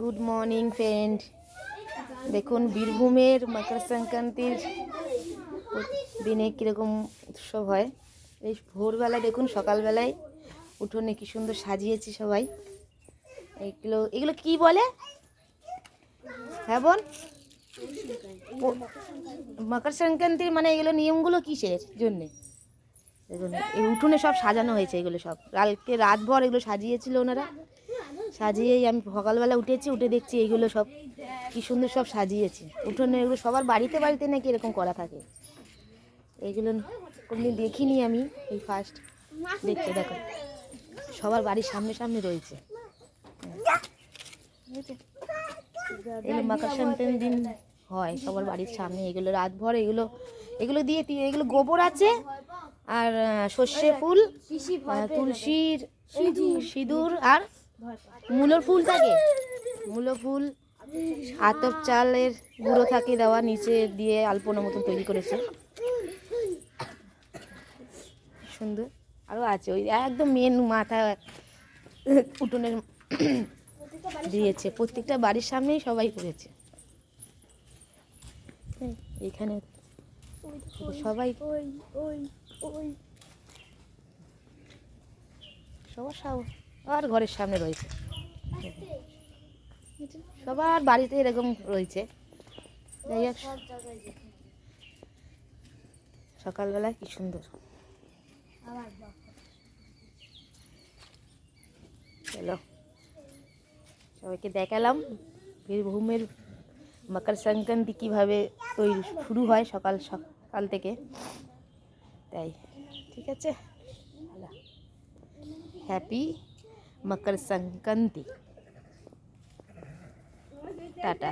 Good morning friend দেখুন, বীরভূমের মকর সংক্রান্তির দিনে কীরকম উৎসব হয়। এই ভোরবেলায় দেখুন, সকালবেলায় উঠোনে কি সুন্দর সাজিয়েছি সবাই। এগুলো এগুলো কি বলে? হ্যাঁ বোন মকর সংক্রান্তির মানে এগুলো নিয়মগুলো কিসের জন্যে? দেখুন, এই উঠোনে সব সাজানো হয়েছে এগুলো সব। কালকে রাতভর এগুলো সাজিয়েছিল ওনারা। সাজিয়েই আমি সকালবেলা উঠেছি উঠে দেখছি এইগুলো সব কি সুন্দর সব সাজিয়েছে। উঠোনে এগুলো সবার বাড়িতে বাড়িতে নাকি এরকম করা থাকে। এইগুলো কোনদিন দেখিনি আমি এই ফার্স্ট দেখতে দেখো। সবার বাড়ির সামনে সামনে রয়েছে। এগুলো মাকার সংক্রান্তির দিন হয় সবার বাড়ির সামনে। এগুলো রাতভর এগুলো এগুলো দিয়ে এগুলো গোবর আছে আর সর্ষে ফুল তুলসীর সিঁদুর আর মূলোর ফুল থাকে? মূলো ফুল, আতপ চালের গুঁড়ো থাকে দেওয়া, নিচে দিয়ে আলপনা মতন তৈরি করেছে। সুন্দর। আরও আছে, ওই একদম মেন মাথা উঠোনের দিয়েছে। প্রত্যেকটা বাড়ির সামনেই সবাই করেছে। এখানে সবাই সবার সব আর ঘরের সামনে রয়েছে। সবার বাড়িতে এরকম রয়েছে। যাই হোক কি সুন্দর। চলো, সবাইকে দেখালাম বীরভূমের মকর সংক্রান্তি কীভাবে তৈরি শুরু হয় সকাল সকাল থেকে। তাই, ঠিক আছে? Happy Makar Sankranti tata